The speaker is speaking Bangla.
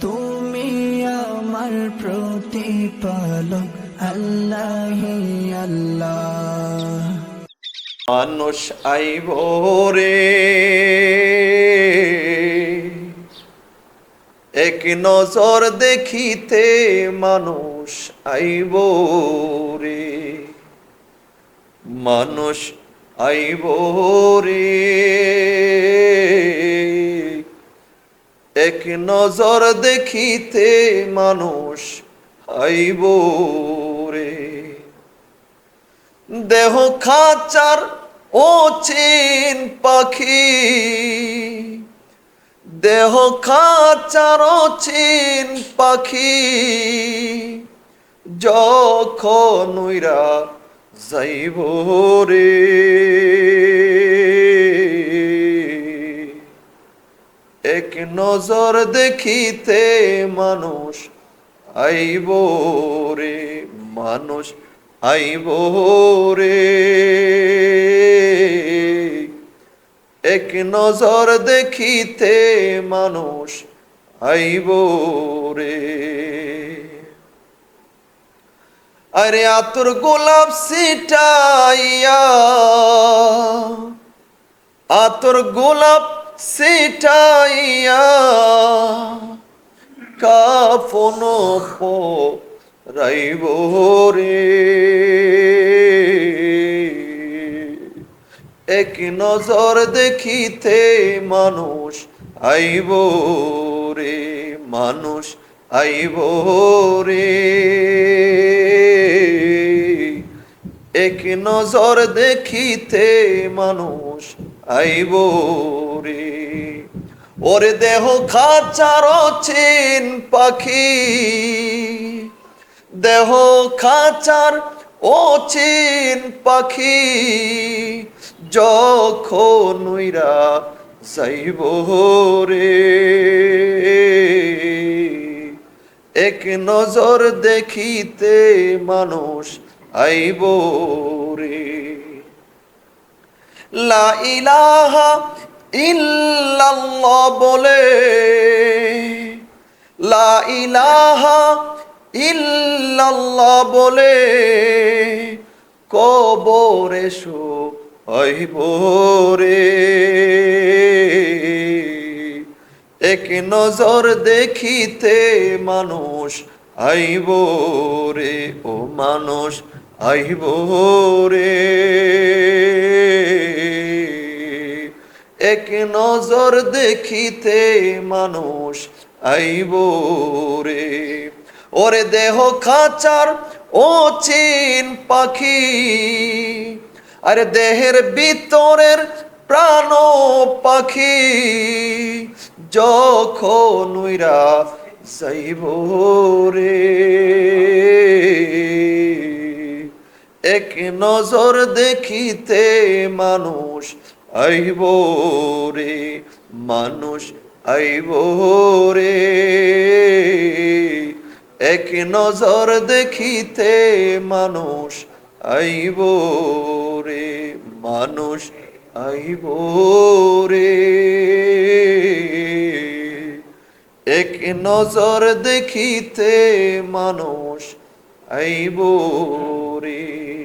তুমি আমার প্রতিপালক, আল্লাহ আল্লাহ। মানুষ আইব রে। এক নজর দেখিতে মানুষ আইব রে। মানুষ আইব রে। এক নজর দেখিতে মানুষ আইব রে। দেহ খাচার ও চিন পাখি। দেহ খাচার ও চিন পাখি। যখন যাইব রে। এক নজর দেখিতে মানুষ আইব রে, মানুষ আইব রে। এক নজর দেখিতে মানুষ আইব রে। আরে আতুর গোলাপ সিটাইয়া আতর গোলাপ সিটাইয়া কাফন রাইব রে। এক নজর দেখিতে মানুষ আইব রে, মানুষ আইব রে। এক নজর দেখিতে মানুষ আইব রে ওরে দেহ খাচার চেন পাখি। দেহ খাচার ও চেন পাখি। যখন উইরা যাইব রে। এক নজর দেখিতে মানুষ আইব রে। লা ইলাহা ইল্লাল্লাহ বলে, লা ইলাহা ইল্লাল্লাহ বলে, কবরে শো রে। এক নজর দেখিতে মানুষ আইব রে, ও মানুষ আইব রে। এক নজর দেখিতে মানুষ আইব রে। ওরে দেহ খাচার ও চিন পাখি, আরে দেহের ভিতরের প্রাণ পাখি যখন যাইব রে। এক নজর দেখিতে মানুষ আইব রে, মানুষ আইব রে। এক নজর দেখিতে মানুষ আইব রে, মানুষ আইব রে। এক নজর দেখিতে মানুষ আইব রে।